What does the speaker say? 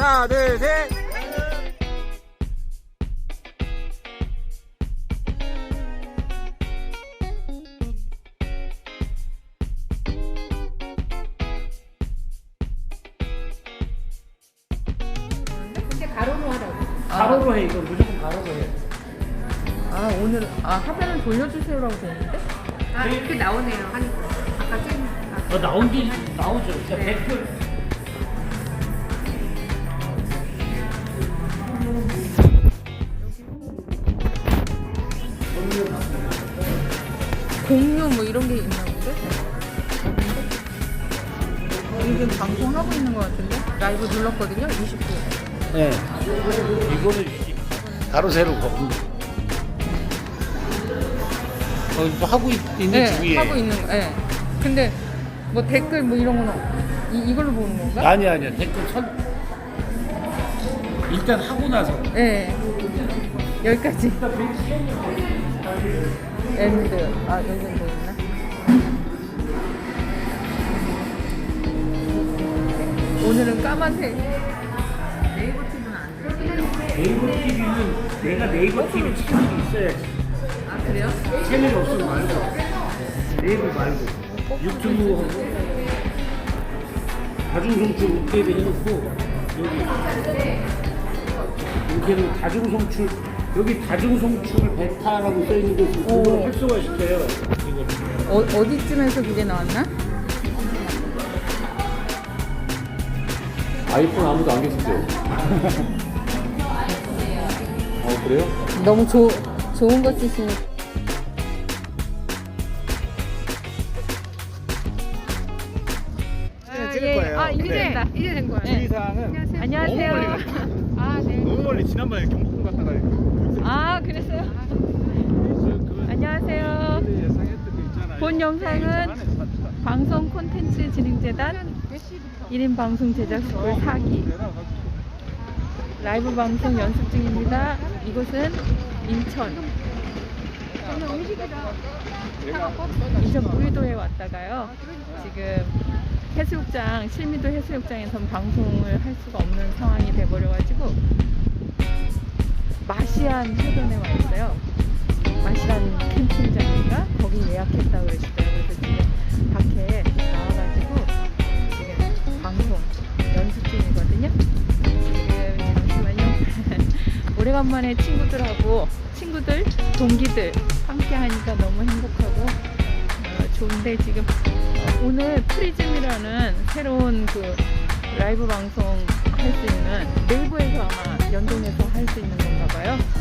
하나, 둘, 셋. 아. 가로로 해 이거 무조건 가로로 해. 아 오늘 아 화면을 돌려주세요라고 되는데? 아 이렇게 나오네요. 하니까 아까 찍. 아 어, 나온 게 나오죠. 네. 100% 공유 뭐 이런 게 있나 본데? 지금 방송하고 있는 것 같은데? 라이브 눌렀거든요? 29. 네. 이거는 가로 세로 거. 어, 뭐 하고 있, 있는 네, 중이에요. 하고 있는 거. 네. 근데 뭐 댓글 뭐 이런 거는 이, 이걸로 보는 건가? 아니 아니요 댓글 선 일단 하고 나서 네. 여기까지. 엔드. 아, 여기 뭐 있나? 오늘은 까만색. 네이버 TV는 안 돼요. 네이버 TV는 내가 네이버 TV 채널이 있어야지. 아, 그래요? 채널이 없으면 말고 네이버 말고 유튜브 다중송출 이렇게 해놓고 여기 이렇게는 다중송출 여기 다중송출 베타라고 써 있는 거 있으면 그걸 오. 활성화시켜요 이거 어, 어디쯤에서 그게 나왔나? 아이폰 아무도 안 계시죠? 어 그래요? 너무 조, 좋은 거. 아, 찍을 거예요. 아, 이제, 네. 이제 된 거예요. 주의사항은 안녕하세요. 아, 네. 너무 멀리 지난번에 경복궁 갔다가 아, 그랬어요? 안녕하세요. 본 영상은 방송 콘텐츠 진흥재단 1인 방송 제작 스쿨 사기 라이브 방송 연습 중입니다. 이곳은 인천 인천 무의도에 왔다가요. 지금 해수욕장 실미도 해수욕장에선 방송을 할 수가 없는 상황이 돼버려가지고 마시안 해변에 와 있어요. 마시안 캠핑장인가 거기 예약했다고 그러시더라고요. 그래서 지금 밖에 나와가지고 지금 방송 연습 중이거든요. 지금 잠시만요. 오래간만에 친구들하고 친구들 동기들 함께 하니까 너무 행복하고 어, 좋은데 지금 어, 오늘 프리즘이라는 새로운 그 라이브 방송 할 수 있는 네이버에서 아마 연동해서 할 수 있는 건가 봐요.